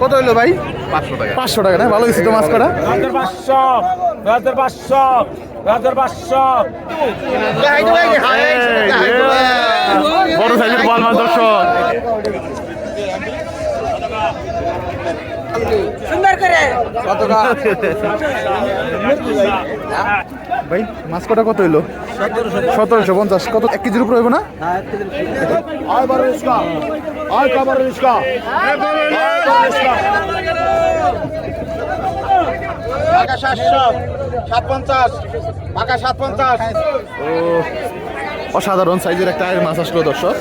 কত হইল ভাই? পাঁচশো টাকা। পাঁচশো টাকা না? ভালো কিছু তো মাছ করা পাঁচশো পাঁচশো বড় সাইজের বল মাছ দর্শক। ভাই মাছ কটা কত হইল? সতেরোশো। পঞ্চাশ। কত? এক কেজির উপর হইব না? টাকা সাতশো সাত পঞ্চাশ টাকা সাত পঞ্চাশ ও অসাধারণ সাইজের একটা আয়ের মাছ আসলো দর্শক।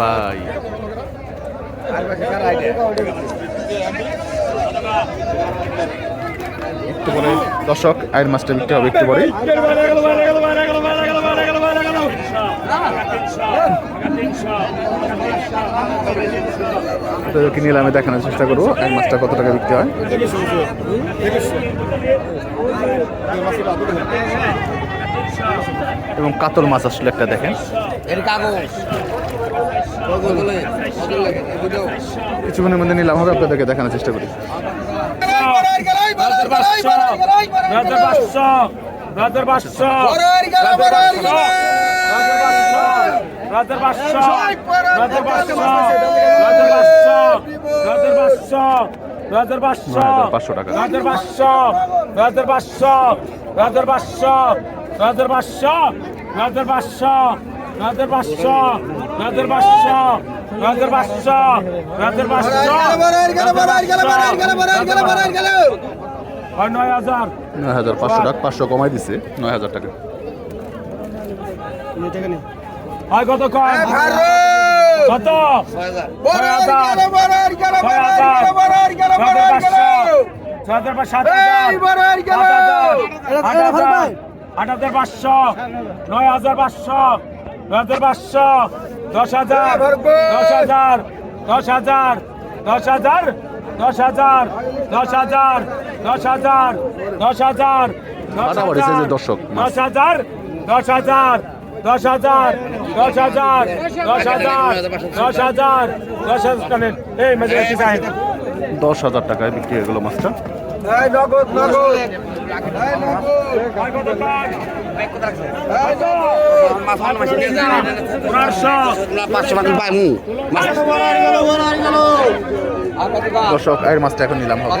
ভাই। একটু পরে দর্শক আয়ের মাছটা বিক্রি হবে একটু পরে। আপনাদেরকে নিলামে দেখানোর চেষ্টা করব আয়ের মাছটা কত টাকা বিক্রি হয়? এবং কাতল মাছ আসলে একটা দেখেন। কিছুক্ষণের মধ্যে নিলাম হবে আপনাদেরকে দেখানোর চেষ্টা করি। পাঁচশো পাঁচশো হাজার পাঁচশো হাজার পাঁচশো হাজার পাঁচশো হাজার পাঁচশো পাঁচশো টাকা হাজার পাঁচশো হাজার পাঁচশো হাজার পাঁচশো হাজার পাঁচশো হাজার পাঁচশো হাজার পাঁচশো হাজার পাঁচশো হাজার পাঁচশো হাজার পাঁচশো নয় হাজার নয় হাজার পাঁচশো টাকা পাঁচশো কমাই দিছে নয় হাজার টাকা হয় কত কয় কত ছয় হাজার ছয় হাজার ছয় হাজার পাঁচশো ছয় হাজার পাঁচ সাত হাজার আট হাজার আট হাজার পাঁচশো নয় হাজার পাঁচশো নয় হাজার পাঁচশো দশ হাজার দশ হাজার দশ হাজার দশ হাজার দশ হাজার দশ হাজার দশ হাজার দশ হাজার দশ হাজার। দশ হাজার দশ হাজার দশ হাজার দশ হাজার দশ হাজার দশ হাজার দশ হাজার এই মেজে কি চাই দশ হাজার টাকায় বিক্রি হয়ে গেল মাছটা। দর্শক আয়ের মাছটা এখন নিলাম হবে।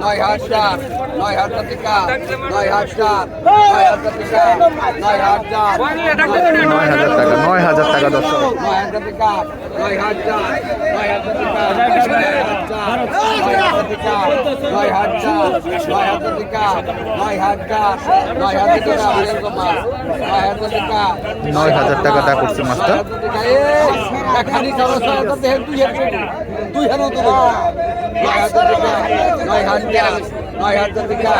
নয় হাজার দশ নয় হাজার টাকা নয় হাজার নয় হাজার টাকা নয় হাজার টাকা নয় হাজার টাকা নয় হাজার টাকা দর্শক নয় হাজার টাকা নয় হাজার নয় হাজার টাকা নয় হাজার টাকা নয় হাজার টাকা নয় হাজার নয় হাজার টাকা নয় হাজার টাকা নয় হাজার টাকা দা করছে খালি খরচ দুই হাজার দুই হাজার নয় হাজার নয় হাজার টাকা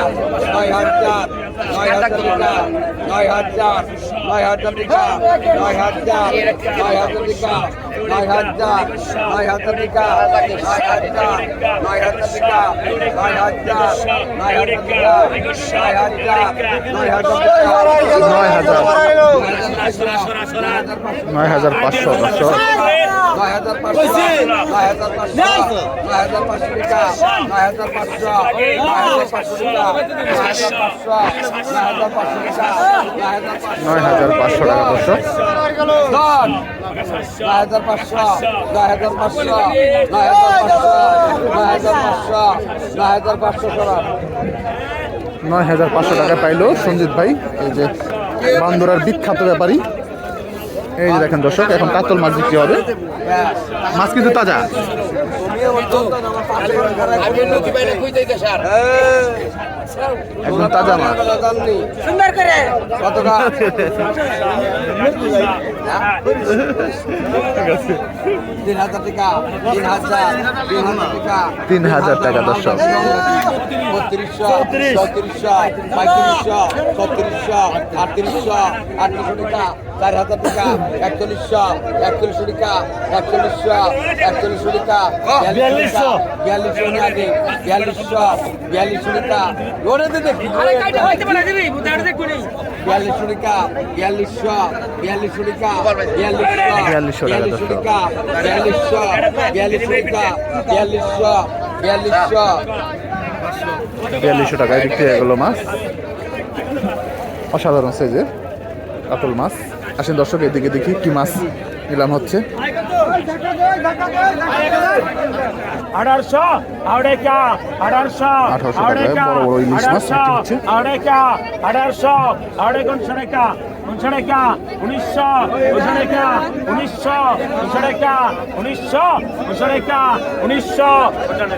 নয় হাজার নয় হাজার টাকা নয় হাজার নয় হাজার টাকা নয় হাজার নয় হাজার টাকা নয় হাজার নয় হাজার টাকা নয় হাজার নয় হাজার টাকা নয় হাজার নয় হাজার টাকা নয় হাজার নয় হাজার টাকা নয় হাজার নয় হাজার পাঁচশো দর্শক নয় হাজার পাঁচশো নয় হাজার পাঁচশো নয় হাজার পাঁচশো টাকা নয় হাজার পাঁচশো নয় হাজার পাঁচশো টাকা নয় হাজার পাঁচশো নয় হাজার পাঁচশো নয় হাজার পাঁচশো নয় পাঁচশো নয় হাজার পাঁচশো, নয় হাজার পাঁচশো, নয় হাজার পাঁচশো হাজার পাঁচশো নয় হাজার পাঁচশো টাকা পাইলো সঞ্জিত ভাই, এই যে বান্দরার বিখ্যাত ব্যাপারী। এই যে দেখেন দর্শক, এখন কাতল মাছ বিক্রি হবে। মাছ কিন্তু তাজা। একদম তাজা মাছ। সুন্দর করে। কতটা? তিন হাজার টাকা তিন হাজার তিন হাজার টাকা। তিন হাজার টাকা দর্শক। বত্রিশশো চৌত্রিশশো পঁয়ত্রিশশো ছত্রিশশো আটত্রিশশো আটত্রিশশো টাকা চার হাজার টাকা একচল্লিশশো একচল্লিশশো টাকা একচল্লিশশো একচল্লিশশো টাকা বিয়াল্লিশশো। বিয়াল্লিশশো বিয়াল্লিশশো বিয়াল্লিশশো টাকা ওরে টাকায় বিক্রি হয়ে গেল মাছ। অসাধারণ সাইজের কাতল মাছ। আসেন দর্শক এদিকে দেখি কি মাছ নিলাম হচ্ছে। আঠারোশো আড়ে কা আঠারোশো আড়ে কা আঠারোশো আড়ে কা আঠারোশো আড়ে কোনশনে কা কোনশনে কা উনিশশো কোনশনে কা উনিশশো কোনশনে কা উনিশশো কোনশনে উনিশশো কোনশনে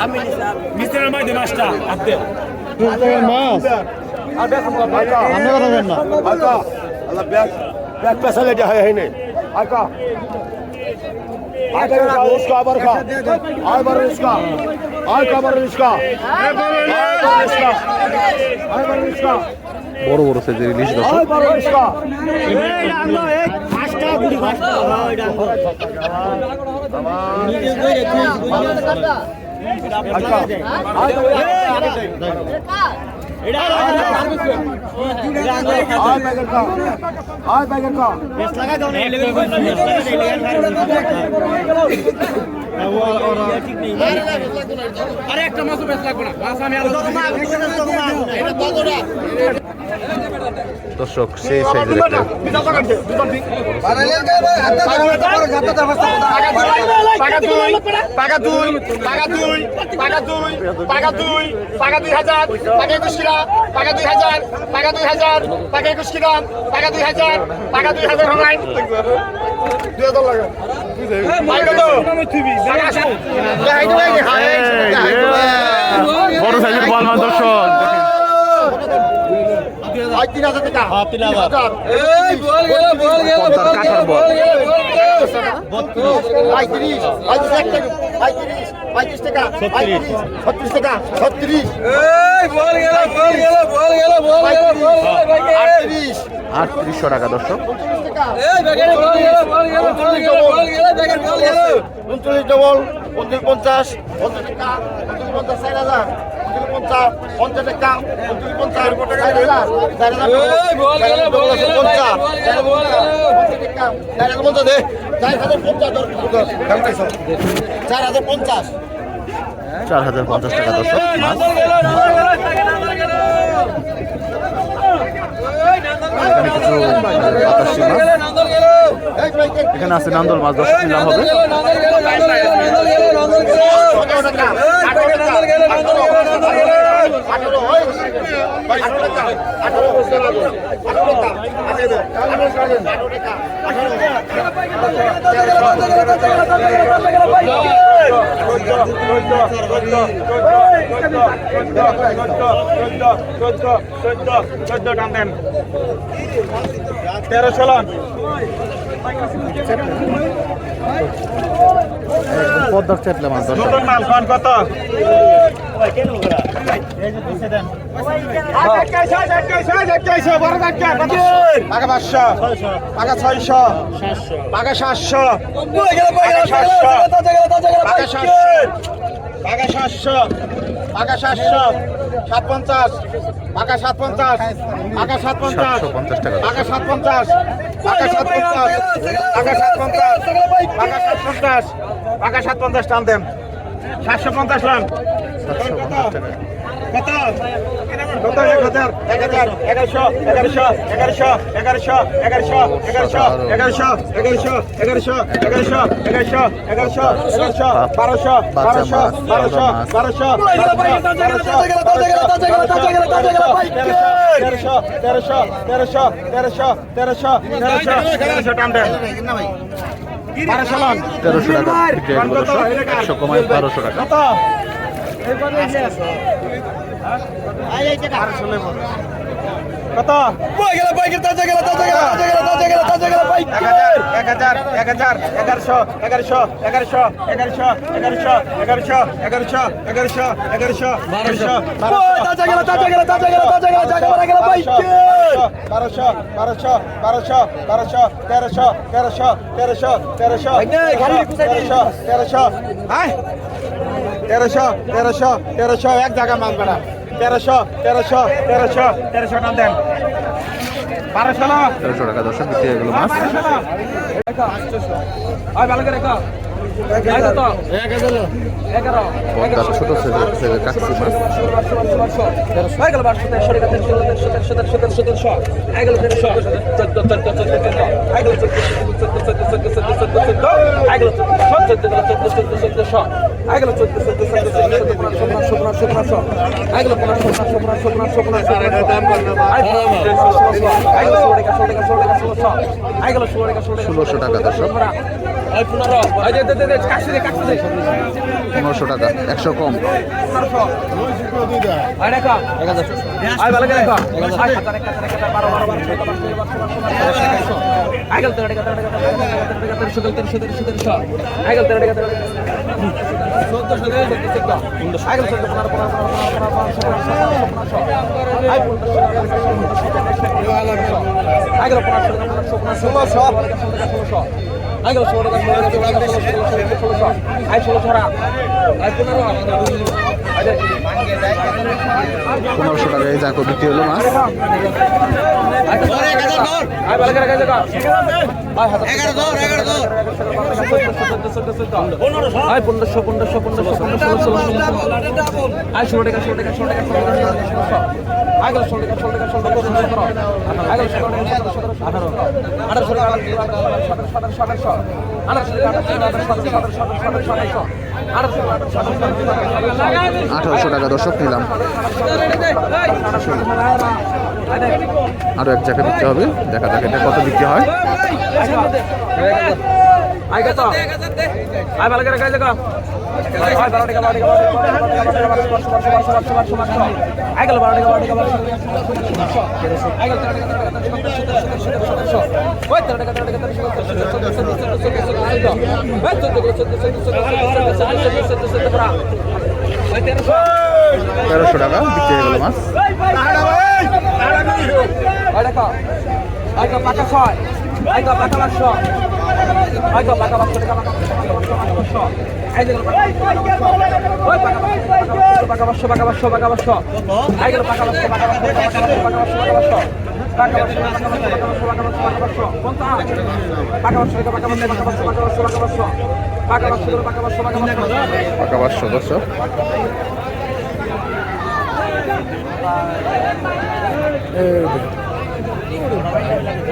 আমি আপনি কথা বলেন না আল্লাহ ব্যাগ ব্যাগ পেশা লেগে হয় হইনে আকা आगे का उसका अबर का आय बर उसका आय का बर उसका आय बर उसका आय बर उसका বড় বড় সাইজের ইলিশ গাছ আচ্ছা আরে একটা মাছ বেশ লাগবে না। মাছ আমি দর্শক সেই সাইজের বড় সাইজের বল দর্শক। তিন হাজার টাকা তিন হাজার পদ্মার কাঁঠার বল পঁয়ত্রিশ পঁয়ত্রিশ পঁয়ত্রিশ পঁয়ত্রিশ টাকা ছত্রিশ ছত্রিশ টাকা ছত্রিশ আটত্রিশ আটত্রিশশো টাকা দর্শক উনচল্লিশ ডবল উনত্রিশ পঞ্চাশ পঞ্চাশ টাকা পঞ্চাশ চার হাজার চার হাজার পঞ্চাশ চার হাজার পঞ্চাশ টাকা দর্শক এখানে কিছু বাতাসি মাছ এখানে আছে নান্দল মাছ দর্শক নিলাম হবে সতেরো টাকা আঠারো তেরো চলন পদ্মার চেটলে মাছ নতুন কত পাকা পাঁচশো সাতশো পাকা সাতশো সাত পঞ্চাশ পাকা সাত পঞ্চাশ পাকা সাত পঞ্চাশ 750 টাকা। পাকা সাত পঞ্চাশ পাকা সাত পঞ্চাশ পাকা সাত পঞ্চাশ পাকা সাত পঞ্চাশ পাকা সাত পঞ্চাশ টান দেন। সাতশো পঞ্চাশ রান কত? তেরোশো দেন বারোশো টাকা বিক্রি হয়ে গেল দর্শক একশো কমায় বারোশো টাকা কত কত এক হাজার এক হাজার এগারোশো এগারোশো এগারোশো এগারোশো এগারোশো এগারোশো এগারোশো এগারোশো এগারোশো বারোশো বারোশো বারোশো বারোশো বারোশো তেরোশো তেরোশো তেরোশো তেরোশো তেরোশো তেরোশো হ্যাঁ তেরোশো তেরোশো তেরোশো এক জায়গা মানবে না তেরোশো তেরোশো তেরোশো তেরোশো টান দেন। বারোশো তেরোশো টাকা দর্শক বিক্রি হয়ে গেল মাছ। পদ্মার ছোট সাইজের কাকসি মাছ ষোলোশো টাকা দর্শক। পনেরোশো টাকা একশো কম আগে ষোলো আয় ষোলো ছড়া আয় পনেরো পনেরোশো টাকায় যাকো বিক্রি হলো মাছ পনেরোশো পনেরোশো পনেরোশো পনেরোশো ষোলো ষোলো আয় ষোলো টাকা ষোলো টাকা ষোলো টাকা ষোলো টাকা ষোলো টাকা ষোলো টাকা ষোলো টাকা ষোলো টাকা আগে ষোলো টাকা সতেরো সতেরো আঠারো আঠারোশো টাকা আঠারোশো আঠারোশো টাকা আঠারোশো টাকা দর্শক নিলাম আরও এক জায়গায় বিক্রি হবে দেখা যাক এটা কত বিক্রি হয় আয় কত আয় ভালো করে কাজ দেখো তেরোশো টাকা, বিক্রি হয়ে গেল মাছ। পাকা ছয়। পাকা পাকা পাঁচশো পাকা পাকা পাঁচশো টাকা পাকা পাঁচশো পাকা পাকা পাকা গেল পাকা পাকা পাকা পাকা পাকা পাকা পাকা পাকা পাকা পাকা পাকা পাকা পাকা পাকা পাকা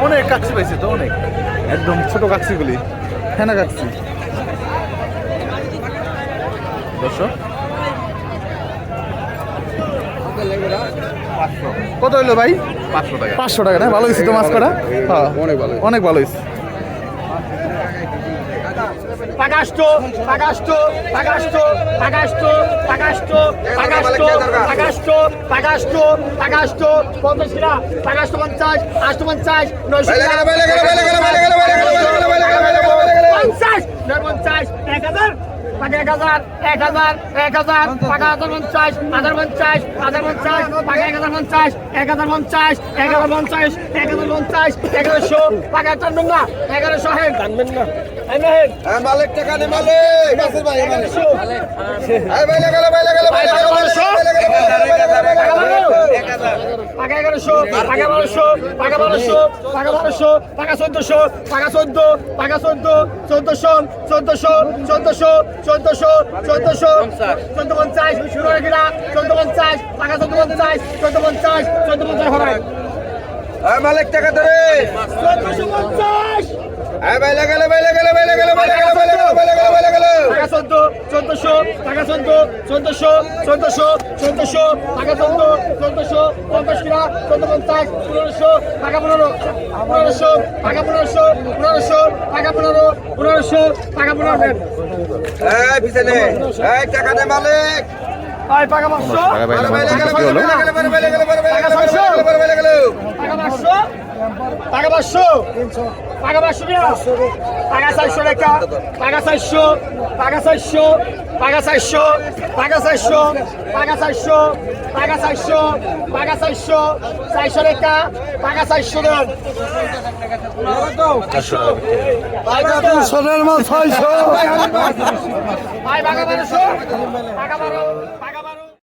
অনেক কাকসি পাইছে তো অনেক একদম ছোট কাকসিগুলি হ্যাঁ না কাকসি দর্শক। কত হইল ভাই? পাঁচশো টাকা। পাঁচশো টাকা না? ভালো হয়েছে তো মাছ করা হ্যাঁ। অনেক ভালো অনেক ভালো হয়েছে পাগাস্টো পাগাস্টো পাগাস্টো পাগাস্টো পাগাস্টো পাগাস্টো পাগাস্টো পাগাস্টো পাগাস্টো পঞ্চাশ কিনা? পাগাস্টো পঞ্চাশ আটশো পঞ্চাশ নয়শো পঞ্চাশ নয় পঞ্চাশ এক হাজার পাকা এক হাজার এক হাজার এক হাজার পাকা হাজার পঞ্চাশ হাজার পঞ্চাশ হাজার পঞ্চাশ পাকা এক হাজার পঞ্চাশ এক হাজার পঞ্চাশ এক হাজার পঞ্চাশ এক হাজার পঞ্চাশ এগারোশো পাকা টানবেন না এগারোশো হেন টানবেন না হ্যাঁ মালিক টাকা নে মালিক। মাসুর ভাই মালিক। হ্যাঁ ভাই লাগা ভাই লাগা ভাই লাগা 1100 টাকা 1100 টাকা 1200 টাকা 1200 টাকা 1200 টাকা 1400 টাকা 14 টাকা 14 1400 1400 1400 1400 1450 1450 টাকা 1450 1450 1450 হরাই। মালিক টাকা ধরে 1450 চোদ্দশো টাকা চোদ্দ চোদ্দশো চোদ্দশো চোদ্দশো টাকা চোদ্দ চোদ্দশো পঞ্চাশ কিনা চোদ্দ পঞ্চাশ পনেরোশো টাকা পনেরো পনেরোশো টাকা পনেরোশো পনেরোশো টাকা পনেরো পনেরোশো টাকা পনেরো টাকা দে মালিক টাকা পাঁচশো টাকা গেলে টাকা পাঁচশো টাকা পাঁচশো টাকা টাকা চারশো টাকা টাকা চারশো টাকা চারশো টাকা চারশো টাকা চারশো টাকা চারশো টাকা চারশো টাকা চারশো চারশো টাকা টাকা চারশো দেন সোনার মাল ছয়শো বাঘা বারোশো টাকা বারো টাকা বারো